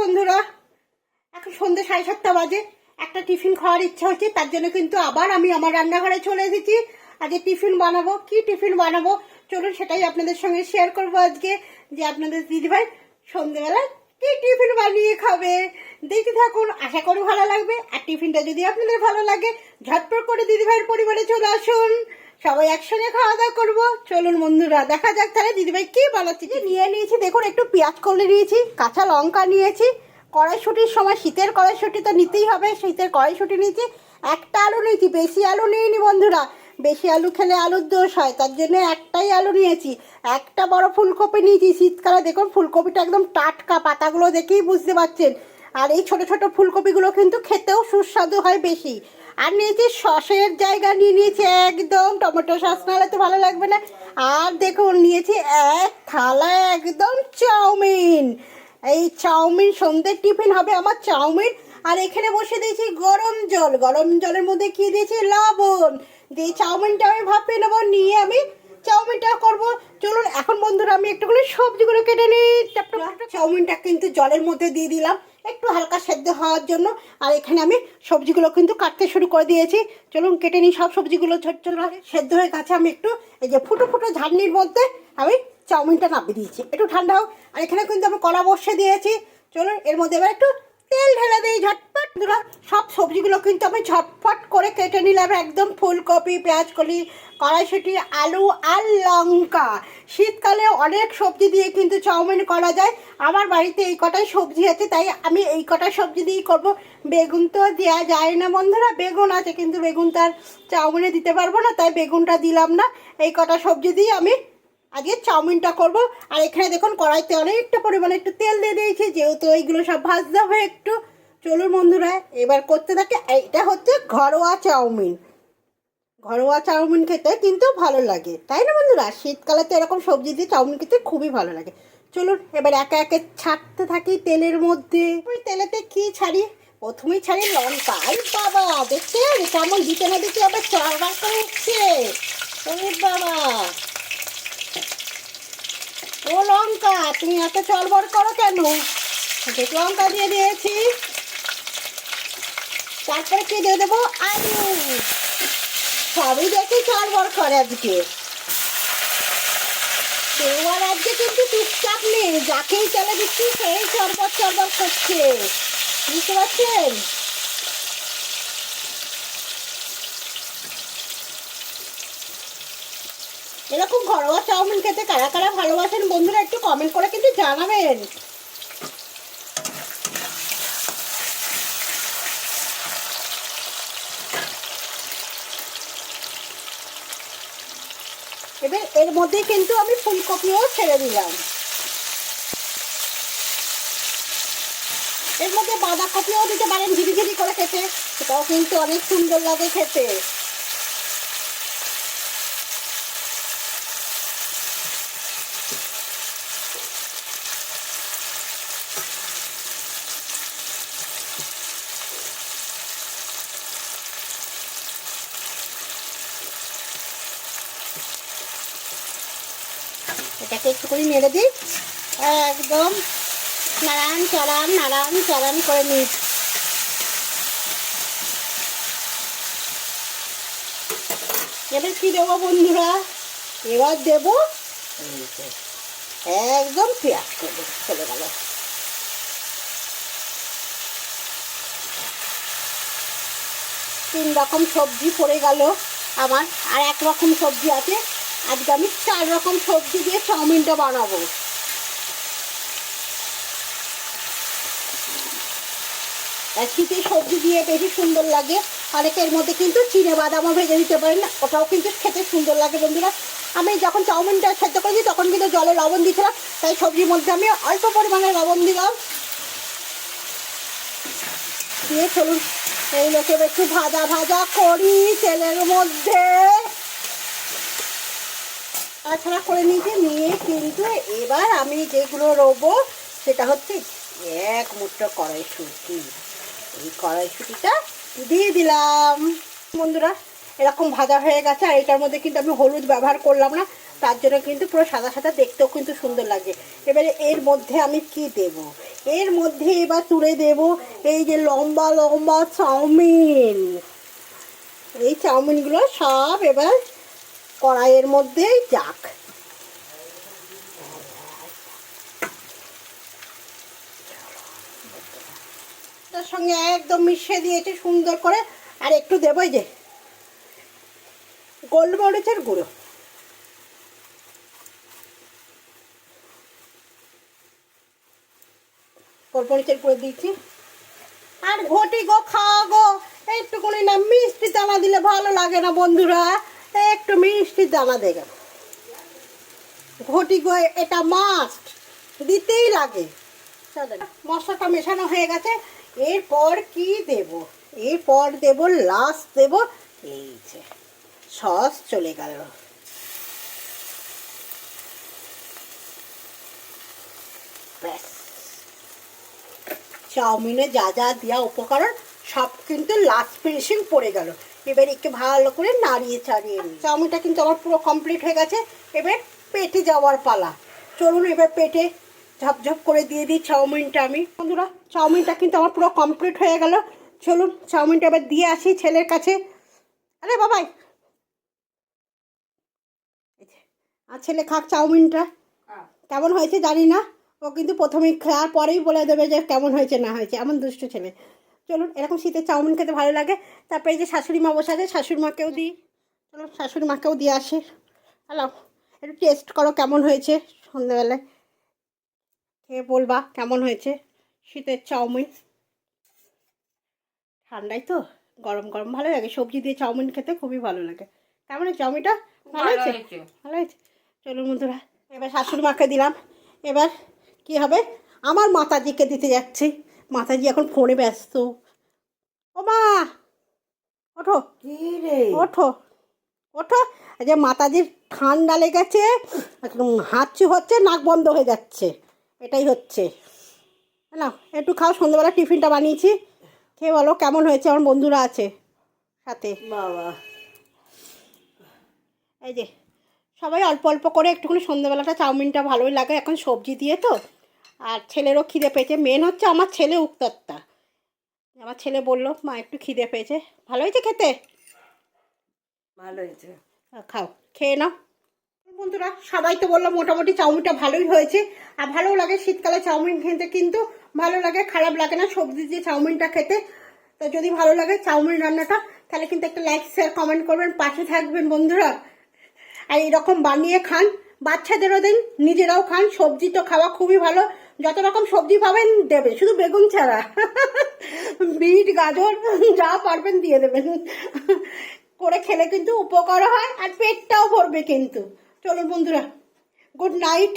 বন্ধুরা, এখন সন্ধ্যে সাড়ে সাতটা বাজে। একটা টিফিন খাওয়ার ইচ্ছা হচ্ছে, তার জন্য কিন্তু আবার আমি আমার রান্নাঘরে চলে এসেছি। আজকে টিফিন বানাবো, কি টিফিন বানাবো? চলুন সেটাই আপনাদের সঙ্গে শেয়ার করব আজকে, যে আপনাদের দিদিভাই সন্ধ্যেবেলায় কি টিফিন বানিয়ে খাবে। দেখতে থাকুন, আশা করি ভালো লাগবে। আর টিফিনটা যদি আপনাদের ভালো লাগে, ঝটপট করে দিদিভাইয়ের পরিবারে চলে আসুন। সবাই একসঙ্গে খাওয়া দাওয়া করব। চলুন বন্ধুরা, দেখা যাক তাহলে দিদিভাই কি বানাচ্ছি। যে নিয়ে নিয়েছি, দেখুন, একটু পেঁয়াজ কলে নিয়েছি, কাঁচা লঙ্কা নিয়েছি। কড়াইশুটির সময় শীতের কড়াইশুটি তো নিতেই হবে, শীতের কড়াইশুটি নিয়েছি। একটা আলু নিয়েছি, বেশি আলু নিইনি বন্ধুরা। বেশি আলু খেলে আলুর দোষ হয়, তার জন্য একটাই আলু নিয়েছি। একটা বড় ফুলকপি নিয়েছি, শীতকালে দেখুন, ফুলকপিটা একদম টাটকা, পাতাগুলো দেখেই বুঝতে পারছেন। আর এই ছোট ছোট ফুলকপিগুলো কিন্তু খেতেও সুস্বাদু হয় বেশি। আর নিয়েছি সসের জায়গা নিয়ে নিয়েছি একদম। টমেটো সস নাহলে তো ভালো লাগবে না। আর দেখুন নিয়েছি এক থালা একদম চাউমিন। এই চাউমিন সন্ধ্যের টিফিন হবে আমার চাউমিন। আর এখানে বসে দিয়েছি গরম জল। গরম জলের মধ্যে কি দিয়েছি? লবণ। দিয়ে চাউমিনটা আমি ভাপিয়ে নেব নিয়ে আমি চাউমিনটা করব। চলুন এখন বন্ধুরা আমি একটুখানি সবজিগুলো কেটে নিই। চাউমিনটা কিন্তু জলের মধ্যে দিয়ে দিলাম। একটু হালকা সেদ্ধ হওয়ার জন্য। আর এখানে আমি সবজিগুলো কিন্তু কাটতে শুরু করে দিয়েছি। চলুন কেটে নিই সব সবজিগুলো। ছোট ছোট সেদ্ধ হয়ে গেছে। আমি একটু এই যে ফুটো ফুটো ঝাড়নির মধ্যে আমি চাউমিনটা নামিয়ে দিয়েছি। একটু ঠান্ডা হোক। আর এখানে কিন্তু আমি কলা বসে দিয়েছি। চলুন এর মধ্যে এবার একটু তেল ঢেলে দিই ঝটপট। সবজিগুলো কিন্তু আমি ঝটপট করে কেটে নিলাম। একদম ফুলকপি পেঁয়াজ কলি কড়াইশুটি, আলু আর লঙ্কা। শীতকালে অনেক সবজি দিয়ে কিন্তু চাউমিন করা যায়। আমার বাড়িতে এই কটাই সবজি আছে, তাই আমি এই কটা সবজি দিয়েই করব। বেগুন তো দেওয়া যায় না বন্ধুরা, বেগুন আছে কিন্তু বেগুন তার চাউমিনে দিতে পারব না, তাই বেগুনটা দিলাম না। এই কটা সবজি দিয়ে আমি আজকে চাউমিনটা করব। আর এখানে দেখুন কড়াইতে অনেকটা পরিমাণে একটু তেল দিয়ে দিয়েছি, যেহেতু এইগুলো সব ভাজতে হবে একটু। চলুন বন্ধুরা, এবার করতে থাকে, এইটা হচ্ছে ঘরোয়া চাউমিন। ঘরোয়া চাউমিন খেতে কিন্তু ভালো লাগে, তাই না বন্ধুরা? শীতকালে তো এরকম সবজি দিয়ে চাউমিন খেতে খুবই ভালো লাগে। চলুন, এবার একে একে ছাড়তে থাকি তেলের মধ্যে। ওই তেলেতে কি ছাড়ি? প্রথমেই ছাড়ি লঙ্কা। আই বাবা দেখছেন কেমন দিতে না দিতে আবার চারবার করে উঠছে। বাবা। ও লঙ্কা, তুমি এত চলবর করো কেন? লঙ্কা দিয়ে দিয়েছি। তারপরে কি দিয়ে দেবো? আলু। সবই দেখে চলবর করে আজকে। কেউ আর আজকে কিন্তু চুপচাপ নেই, যাকেই চলে দিচ্ছি সেই চরবর চরবর করছে। বুঝতে পারছেন? এরকম ঘরোয়া চাউমিন খেতে কারা কারা ভালোবাসেন বন্ধুরা একটু কমেন্ট করে কিন্তু জানাবেন। এবার এর মধ্যে কিন্তু আমি ফুলকপিও ছেড়ে দিলাম। এর মধ্যে বাঁধাকপিও দিতে পারেন ঝিরি ঝিরি করে খেতে। সেটাও কিন্তু অনেক সুন্দর লাগে খেতে। এটাকে একটু করে মেরে দিই। একদম নাড়ান চড়ান নাড়ান চড়ান করে নিই। এবার কি দেবো বন্ধুরা? এবার দেবো একদম পেঁয়াজ করব চলে গেল। তিন রকম সবজি পড়ে গেল আমার, আর এক রকম সবজি আছে আজকে আমি চার রকম সবজি দিয়ে চাউমিনটা বানাবো। শীতের সবজি দিয়ে বেশি সুন্দর লাগে অনেকের মধ্যে কিন্তু চিনে বাদামও ভেজে দিতে পারেন, ওটাও কিন্তু খেতে সুন্দর লাগে বন্ধুরা। আমি যখন চাউমিনটা সেদ্ধ করেছি, তখন কিন্তু জলে লবণ দিয়েছিলাম, তাই সবজির মধ্যে আমি অল্প পরিমাণে লবণ দিলাম। দিয়ে চলুন, এই লোকে একটু ভাজা ভাজা করি তেলের মধ্যে। তাছাড়া করে নিয়েছি, নিয়ে কিন্তু এবার আমি যেগুলো রোবো সেটা হচ্ছে এক মুঠো কড়াইশুটি। এই কড়াইশুটিটা দিয়ে দিলাম। বন্ধুরা, এরকম ভাজা হয়ে গেছে আর এটার মধ্যে কিন্তু আমি হলুদ ব্যবহার করলাম না, তার জন্য কিন্তু পুরো সাদা সাদা দেখতেও কিন্তু সুন্দর লাগে। এবারে এর মধ্যে আমি কি দেব? এর মধ্যে এবার তুলে দেব এই যে লম্বা লম্বা চাউমিন। এই চাউমিনগুলো সব এবার কড়াইয়ের মধ্যেই যাক। তার সঙ্গে একদম মিশিয়ে দিয়েছে সুন্দর করে, আর একটু দেবো এই যে গোলমরিচের গুঁড়ো। গোলমরিচের গুঁড়ো দিয়েছি। আর ঘটি গো, খাওয়া গো একটুখানি না, মিষ্টি দানা দিলে ভালো লাগে না বন্ধুরা। একটু মিষ্টি দানা দেবে ঘটি গো এটা মাস্ট দিতেই লাগে। মশলাটা মেশানো হয়ে গেছে। এরপর কি দেব? এরপর দেব লাস্ট দেব, এই যে সস চলে গেল। চাউমিনে যা যা দেওয়া উপকরণ, সব কিন্তু লাস্ট ফিনিশিং পড়ে গেল। এবার একটু ভালো করে নাড়িয়ে চাড়িয়ে নিই। চাউমিনটা কিন্তু আমার পুরো কমপ্লিট হয়ে গেছে। এবার পেটে যাওয়ার পালা। চলুন এবার পেটে ঝপঝপ করে দিয়ে দিই চাউমিনটা আমি। বন্ধুরা চাউমিনটা কিন্তু আমার পুরো কমপ্লিট হয়ে গেল। চলুন চাউমিনটা এবার দিয়ে আসি ছেলের কাছে। আরে বাবাই আর ছেলে খাক চাউমিনটা। কেমন হয়েছে জানি না। ও কিন্তু প্রথমে খাওয়ার পরেই বলে দেবে যে কেমন হয়েছে না হয়েছে। এমন দুষ্ট ছেলে। চলুন এরকম শীতের চাউমিন খেতে ভালো লাগে। তারপরে এই যে শাশুড়ি মা বসে আছে শাশুড়ি মাকেও দিই। চলো শাশুড়ি মাকেও দিয়ে আসি। হ্যালো একটু টেস্ট করো কেমন হয়েছে সন্ধ্যাবেলায়। খেয়ে বলবা কেমন হয়েছে শীতের চাউমিন? ঠান্ডায় তো গরম গরম ভালো লাগে। সবজি দিয়ে চাউমিন খেতে খুবই ভালো লাগে। কেমন হয়েছে চাউমিনটা? ভালো হয়েছে। ভালো হয়েছে? চলুন বন্ধুরা এবার শাশুড়ি মাকে দিলাম। এবার কি হবে? আমার মাতাজিকে দিতে যাচ্ছি। মাতাজি এখন ফোনে ব্যস্ত। ও মা! ওঠো। ওঠো। ওঠো। যে মাতাজির ঠান্ডা লেগেছে একদম হাঁচি হচ্ছে নাক বন্ধ হয়ে যাচ্ছে। এটাই হচ্ছে। না একটু খাও সন্ধ্যাবেলা টিফিনটা বানিয়েছি। খেয়ে বলো কেমন হয়েছে? আমার বন্ধুরা আছে সাথে। বাবা। এই যে সবাই অল্প অল্প করে একটুখানি সন্ধ্যাবেলাটা চাউমিনটা ভালোই লাগে। এখন সবজি দিয়ে তো। আর ছেলেরও খিদে পেয়েছে। মেন হচ্ছে আমার ছেলে উক্তাত্তা। আমার ছেলে বলল মা একটু খিদে পেয়েছে। ভালো হয়েছে খেতে? ভালো হয়েছে। খাও খেয়ে নাও। বন্ধুরা সবাই তো বলল মোটামুটি চাউমিনটা ভালোই হয়েছে। আর ভালোও লাগে শীতকালে চাউমিন খেতে কিন্তু ভালো লাগে খারাপ লাগে না সবজি দিয়ে চাউমিনটা খেতে। তো যদি ভালো লাগে চাউমিন রান্নাটা তাহলে কিন্তু একটা লাইক শেয়ার কমেন্ট করবেন পাশে থাকবেন বন্ধুরা। আর এরকম বানিয়ে খান। বাচ্চাদেরও দিন নিজেরাও খান। সবজি তো খাওয়া খুবই ভালো। যত রকম সবজি পাবেন দেবে শুধু বেগুন ছাড়া। বিট, গাজর, যা পারবেন দিয়ে দেবেন। করে খেলে কিন্তু উপকার হয় আর পেটটাও ভরবে কিন্তু। চলুন বন্ধুরা গুড নাইট